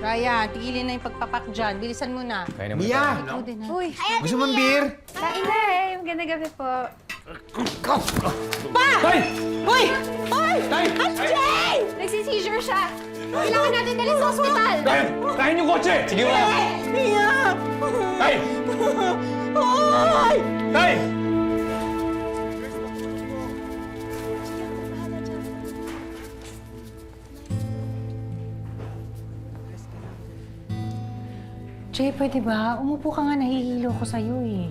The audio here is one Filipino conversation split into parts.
Ryan, tigilin na yung pagpapak dyan. Bilisan mo na. Kaya naman Mia! Ikaw din, ha? Uy, Gusto mong beer? kain na eh. Magandang gabi po. Tay! Hoy! Hoy! Tay! Jay! Nagsiseizure siya. Kailangan natin dalhin sa ospital. Tay! Kain yung kotse! Sige mo! Mia! Tay! Hoy! Tay! Jay, pwede ba? Umupo ka nga, nahihilo ko sa'yo eh.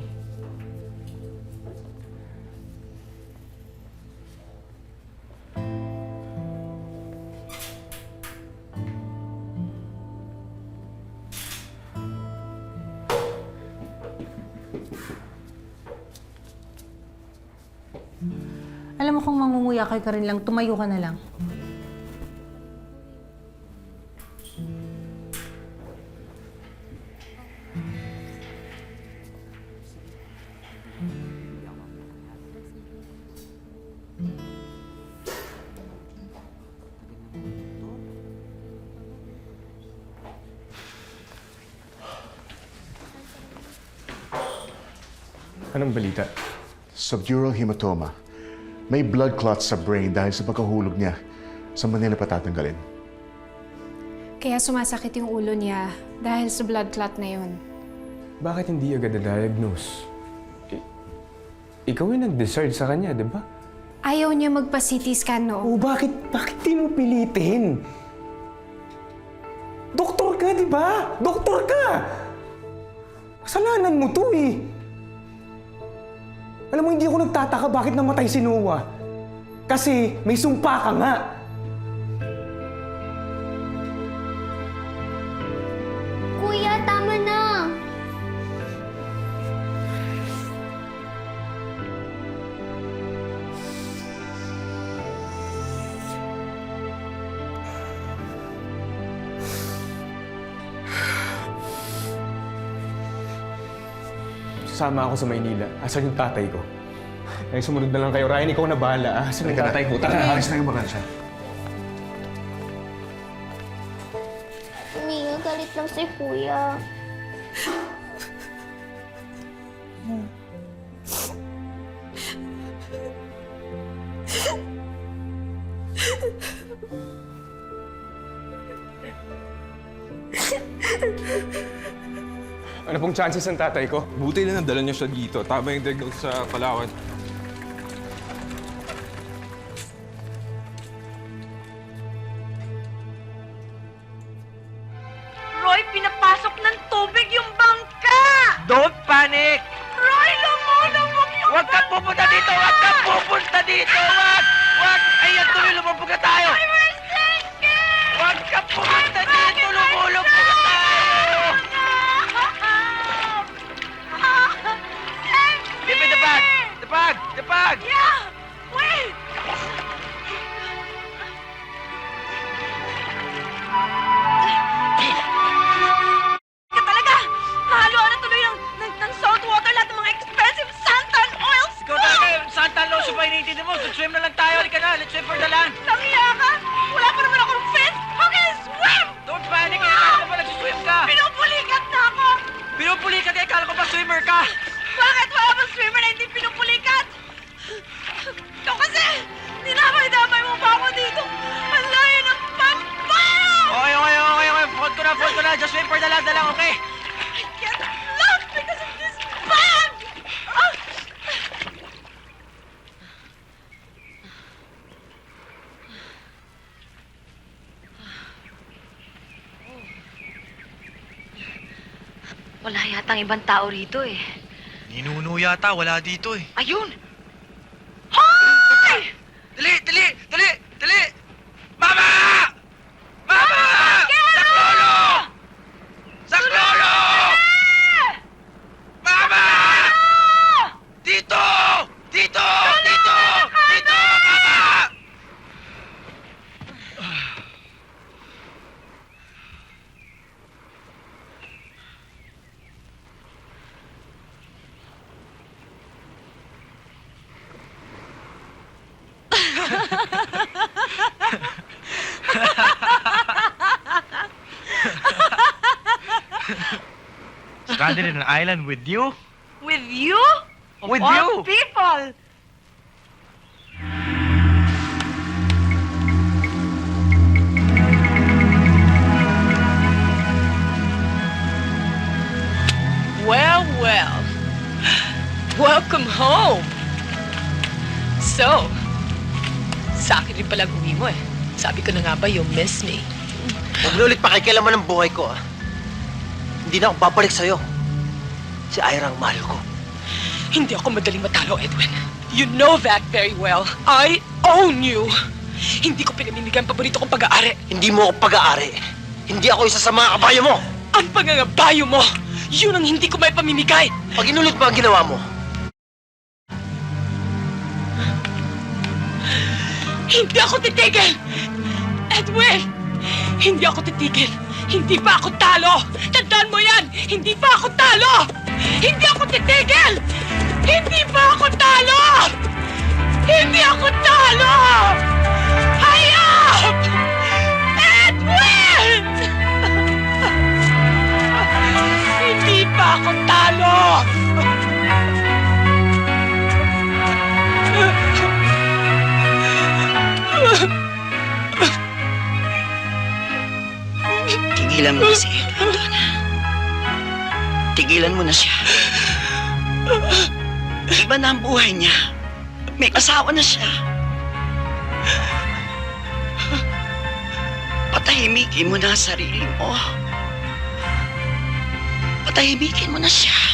Alam mo kung mangunguya ka rin lang, tumayo ka na lang. Anong balita? Subdural hematoma. May blood clots sa brain dahil sa pagkahulog niya. Sa Manila pa tatanggalin. Kaya sumasakit yung ulo niya dahil sa blood clot na yun. Bakit hindi agad na-diagnose? I- ikaw yung nag-decide sa kanya, di ba? Ayaw niya magpa-CT scan O noon. bakit, bakit di mo pilitin? Doktor ka, di ba? Doktor ka! Kasalanan mo to eh. Alam mo, hindi ako nagtataka bakit namatay si Noah. Kasi may sumpa ka nga. Sasama ako sa Maynila. Asan yung tatay ko? Ay, sumunod na lang kayo. Ryan, ikaw na bahala. ah. Asan yung tatay ko? Tara! Alis na yung bakansya. Mia, galit lang si Kuya. Ano pong chances ng tatay ko? Buti na nadala niya siya dito. Tama yung diagnose sa Palawan. Roy, pinapasok ng tubig yung bangka! Don't panic! Roy, lumulubog yung Huwag kang pupunta dito! Huwag kang pupunta The bag! Yeah! Wait! Ka talaga! Nahaluan na tuloy ng, ng, ng salt water lahat ng mga expensive santan oils Ikaw talaga! Santa Loso ba iniintindi mo? Swim na lang tayo! Halika na! Let's swim for the land! Tangya ka! Wala pa naman akong fins! How can I swim? Don't panic! Eh, akala ko ba nagsiswim ka? Pinupulikat na ako! Pinupuli ka! Akala ko ba swimmer ka? Bakit swimmer na hindi pinupulikat? Ikaw kasi, dinamay-damay mo pa ako dito. Ang layo ng pampaya! Okay, okay, okay, okay. Fold ko na, fold ko na. Just swim for the land na lang, okay? I get lost because of this bag! Ah! Wala yatang ibang tao rito eh. Ninuno yata, wala dito eh. Ayun! Stranded in an island with you? With you? Of With all you? people! Well, well. Welcome home. So, sa akin rin pala uwi mo eh. Sabi ko na nga ba, you miss me. Huwag na ulit pakikialaman ng buhay ko, ah. Hindi na ako babalik sa'yo. Si Ira ang mahal ko. Hindi ako madaling matalo, Edwin. You know that very well. I own you. Hindi ko pinamimigay ang paborito kong pag-aari. Hindi mo ako pag-aari. Hindi ako isa sa mga kabayo mo. Ang pangangabayo mo, yun ang hindi ko may pamimigay. Pag inulit mo ang ginawa mo, Hindi ako titigil! Edwin! Hindi ako titigil! Hindi pa ako talo! Tandaan mo yan! Hindi pa ako talo! Hindi ako titigil! Hindi pa ako talo! Hindi ako talo! Hayop! Edwin! Hindi pa ako talo! Tigilan mo si Edwin doon. Tigilan mo na siya. Iba na ang buhay niya. May asawa na siya. Patahimikin mo na ang sarili mo. Patahimikin mo na siya.